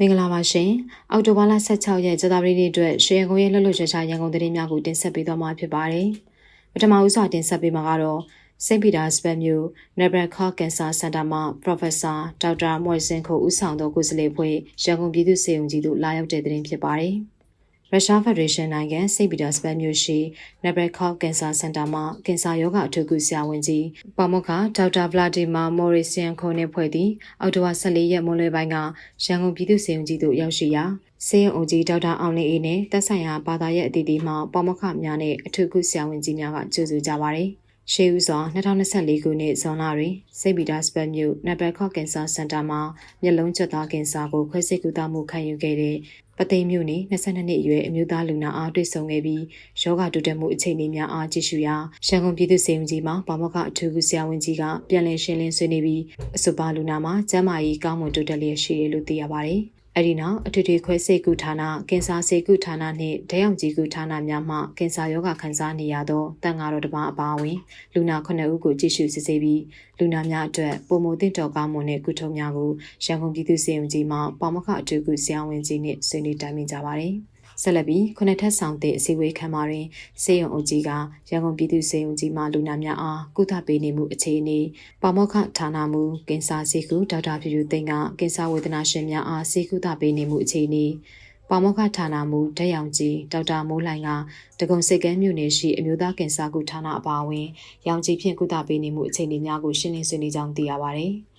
မင်္ဂလာပါရှင်။အောက်တိုဘာလ16ရက်ကြာသပတေးနေ့အတွက်ရွှေရန်ကုန်ရဲ့လှုပ်လှုပ်ရှားရှားရန်ကုန်သတင်းများကိုတင်ဆက်ပေးသွားမှာဖြစ်ပါတယ်။ပထမဦးစွာတင်ဆက်ပေးမှာကတော့စိန့်ပီတာစပက်မြို့ Nebraska Cancer Center မှ Professor Dr. Morrison ကိုဦးဆောင်သောကိုယ်စားလှယ်ဖွဲ့ရန်ကုန်ပြည်သူ့စေယုံကြီးတို့လာရောက်တဲ့သတင်းဖြစ်ပါတယ်။ ရုရှားဖက်ဒရေးရှင်းနိုင်ငံစိန့်ပီတာစပက်မြို့ရှိ Nebraska Cancer Center မှာကင်ဆာရောဂါအထူးကုဆရာဝန်ကြီးပါမောက္ခဒေါက်တာဗလာဒီမာမော်ရီဆီယန်ခိုနဲ့ဖွဲ့သည့်အောက်တိုဘာ14ရက်မွန်းလွဲပိုင်းကရန်ကုန်ပြည်သူ့စေယုံကြီးသို့ရောက်ရှိရာစေယုံဦးကြီးဒေါက်တာအောင်လင်းအေးနဲ့တက်ဆိုင်ရာဘာသာရဲ့အတီးတီမှပါမောက္ခများနဲ့အထူးကုဆရာဝန်ကြီးများကကြိုဆိုကြပါတယ်။ရှေးဦးစွာ2024ခုနှစ်ဇွန်လတွင်စိတ်ဗီတာစပတ်မြို့နဘက်ခော့ကင်ဆာစင်တာမှာမျက်လုံးကျက်သားကင်ဆာကိုခွဲစိတ်ကုသမှုခံယူခဲ့တဲ့ ပသိမ်မြို့နယ်22နှစ်အရွယ်အမျိုးသားလူနာအားတွေ့ဆုံခဲ့ပြီးယောဂတိုးတက်မှုအခြေအနေများအားကြည့်ရှုရာရန်ကုန်ပြည်သူ့စေယုံကြီးမှာပါမောက္ခအထူးကုဆရာဝန်ကြီးကပြန်လည်ရှင်းလင်းဆွေးနွေးပြီးအဆိုပါလူနာမှာကျန်းမာရေးကောင်းမွန်တိုးတက်လျက်ရှိတယ်လို့သိရပါတယ်။ အဲ့ဒီနောက်အထွေထွေခွဲစိတ်ကုဌာနကင်ဆာစေကုဌာနနှင့်ဒဲအောင်ကြီးကုဌာနများမှကင်ဆာရောဂါခံစားနေရသောတန်ဃာတော်တစ်ပါးအပါအဝင်လူနာ9ဦးကိုကြည့်ရှုစစ်ဆေးပြီးလူနာများအတွက်ပုံမသင့်တော်ကောင်းမွန်တဲ့ကုထုံးများကိုရန်ကုန်ပြည်သူ့စေယုံကြီးမှပေါမခအထူးကုဆရာဝန်ကြီးနှင့်ဆွေးနွေးတိုင်ပင်ကြပါသည် ဆက်လက်ပြီးခုနှစ်ထပ်ဆောင်တဲ့အစည်းအဝေးခန်းမှာတွင်စေယုံအုပ်ကြီးကရန်ကုန်ပြည်သူ့စေယုံကြီးမှလူနာများအားကုသပေးနေမှုအခြေအနေပါမောက္ခဌာနမူကင်ဆာစေကုဒေါက်တာဖြူဖြူသိန်းကကင်ဆာဝေဒနာရှင်များအားစေကုသပေးနေမှုအခြေအနေပါမောက္ခဌာနမူဓာတ်ရောင်ကြီးဒေါက်တာမိုးလှိုင်ကတကုံစိတ်ကမ်းမြို့နယ်ရှိအမျိုးသားကင်ဆာကုဌာနအပါအဝင်ရောင်ကြီးဖြင့်ကုသပေးနေမှုအခြေအနေများကိုရှင်းလင်းဆွေးနွေးကြောင်းသိရပါတယ်။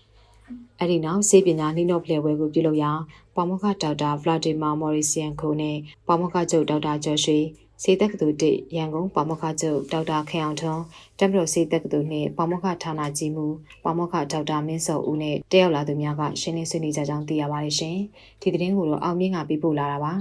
အဲ့ဒီနောက်စေပညာနှိမ့်တော့ဖလှယ်ပွဲကိုပြုလုပ်ရာပါမောက္ခဒေါက်တာဗလာဒီမာမော်ရီဆီယန်ကိုနဲ့ပါမောက္ခချုပ်ဒေါက်တာကျော်ရွှေစေတက္ကသိုလ်တစ်ရန်ကုန်ပါမောက္ခချုပ်ဒေါက်တာခင်အောင်ထွန်းတမ်ဘရိုစေတက္ကသိုလ်နှင့်ပါမောက္ခဌာနကြီးမှုပါမောက္ခဒေါက်တာမင်းစောဦးနဲ့တက်ရောက်လာသူများကရှင်းလင်းဆွေးနွေးကြကြောင်းသိရပါတယ်ရှင်ဒီသတင်းကိုတော့အောင်မြင့်ကပြပို့လာတာပါ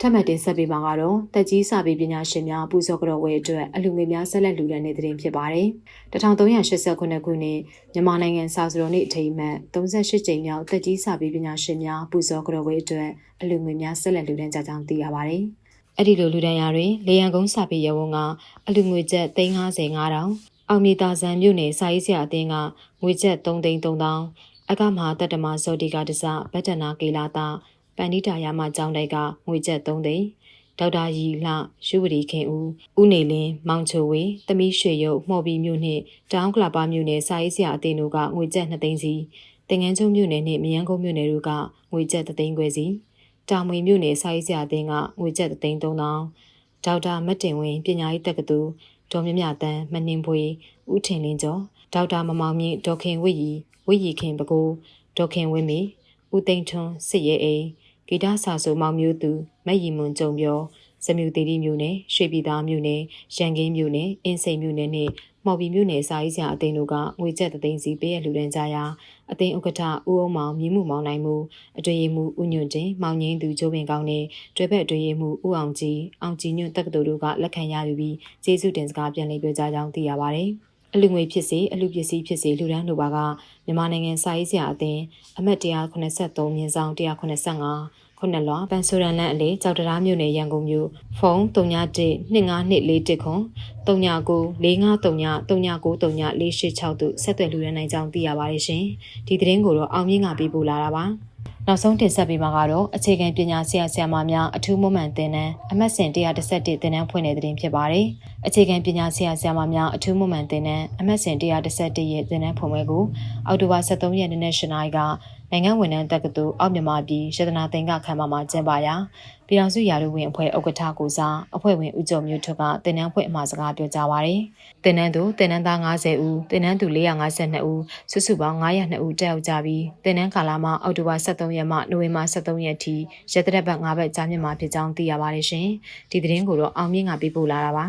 ထပ်မံတင်ဆက်ပေးမှာကတော့တက်ကြီးစာပေပညာရှင်များပူဇော်ကြော်ဝဲအတွက်အလူငွေများဆက်လက်လူဒန်းတဲ့သတင်းဖြစ်ပါတယ်။1389ခုနှစ်မြန်မာနိုင်ငံစာစတော်နေ့အထိမ်းအမှတ်38ကြိမ်မြောက်တက်ကြီးစာပေပညာရှင်များပူဇော်ကြော်ဝဲအတွက်အလူငွေများဆက်လက်လူဒန်းကြကြောင်းသိရပါတယ်။အဲ့ဒီလိုလူဒန်းရာတွင်လေယံကုန်းစာပေရဝန်းကအလူငွေကျပ်350,000အောင်မြေတာဆန်မြို့နယ်စာရေးဆရာအသင်းကငွေကျပ်3သိန်း3000အကမဟာတတ္တမဇော်ဒီကတစဗတ္တနာကေလာတာ ပန်နိတာယာမကျောင်းတိုက်ကငွေကျပ်3သိန်းဒေါက်တာရီလှရုဝတီခင်ဦးဦးနေလင်းမောင်ချိုဝေသမီးရွှေရုပ်မှော်ဘီမြို့နှင့်တောင်ကလာပါမြို့နယ်စာရေးဆရာအသင်းတို့ကငွေကျပ်2သိန်းစီတင်ငန်းချုံမြို့နယ်နှင့်မယန်းကုန်းမြို့နယ်တို့ကငွေကျပ်3သိန်းခွဲစီတာမွေမြို့နယ်စာရေးဆရာအသင်းကငွေကျပ်3သိန်း3000ဒေါက်တာမတ်တင်ဝင်းပညာရေးတက္ကသိုလ်ဒေါ်မြမြတန်းမနှင်းဖွေဦးထင်လင်းကျော်ဒေါက်တာမမောင်မြင့်ဒေါခင်ဝိရီဝိရီခင်ပကိုဒေါခင်ဝင်းမီဦးသိန်းထွန်းစစ်ရဲအိမ် ဂီတဆာဆိုမောင်မျိုးသူမက်ရီမွန်ကြုံပြောစမြူတီတီမြို့နယ်ရွှေပြည်သားမြို့နယ်ရန်ကင်းမြို့နယ်အင်းစိန်မြို့နယ်နဲ့မော်ဘီမြို့နယ်စာရေးဆရာအသင်းတို့ကငွေကျပ်သိန်းစီပေးရလှူဒန်းကြရာအသင်းဥက္ကဋ္ဌဦးအောင်မောင်မြင်းမှုမောင်နိုင်မှုအတွေ့အမှုဦးညွန့်တင်မောင်ငင်းသူကျိုးပင်ကောင်းနဲ့တွဲဘက်အတွေ့အမှုဦးအောင်ကြီးအောင်ကြီးညွန့်တက္ကသိုလ်တို့ကလက်ခံရယူပြီးကျေးဇူးတင်စကားပြန်လည်ပြောကြားကြောင်းသိရပါတယ်။ အလူငွေဖြစ်စေအလူပစ္စည်းဖြစ်စေလူဒန်းလိုပါကမြန်မာနိုင်ငံစာရေးဆရာအသင်းအမှတ်183မြင်းဆောင်185ခုနှစ်လွာပန်ဆိုရန်လန်အလေကြောက်တရားမြို့နယ်ရန်ကုန်မြို့ဖုန်း3912524ခွန်399453393946တို့ဆက်သွယ်လူရန်နိုင်ကြောင်းသိရပါတယ်ရှင်ဒီသတင်းကိုတော့အောင်မြင့်ကပေးပို့လာတာပါ နောက်ဆုံးတင်ဆက်ပေးမှာကတော့အခြေခံပညာဆရာဆရာမများအထူးမမှန်သင်တန်းအမှတ်စဉ်111သင်တန်းဖွင့်တဲ့တင်ဖြစ်ပါတယ်။အခြေခံပညာဆရာဆရာမများအထူးမမှန်သင်တန်းအမှတ်စဉ်111ရဲ့သင်တန်းဖွင့်ပွဲကိုအောက်တိုဘာ23ရက်နေ့နဲ့ရှင်နိုင်ကနိုင်ငံဝန်ထမ်းတက္ကသိုလ်အောက်မြန်မာပြည်ရတနာသိန်းကခမ်းမမှာကျင်းပရာပြည်ထောင်စုရာထူးဝင်အဖွဲ့ဥက္ကဋ္ဌကိုစားအဖွဲ့ဝင်ဦးကျော်မျိုးထွန်းကတင်နန်းဖွဲ့အမှာစကားပြောကြားပါရယ်တင်နန်းသူတင်နန်းသား90ဦးတင်နန်းသူ452ဦးစုစုပေါင်း902ဦးတက်ရောက်ကြပြီးတင်နန်းကာလမှာအောက်တိုဘာ23ရက်မှနိုဝင်ဘာ23ရက်ထိရတရက်ပတ်9ဘက်ကြာမြင့်မှာဖြစ်ကြောင်းသိရပါတယ်ရှင်ဒီသတင်းကိုတော့အောင်မြင့်ကပေးပို့လာတာပါ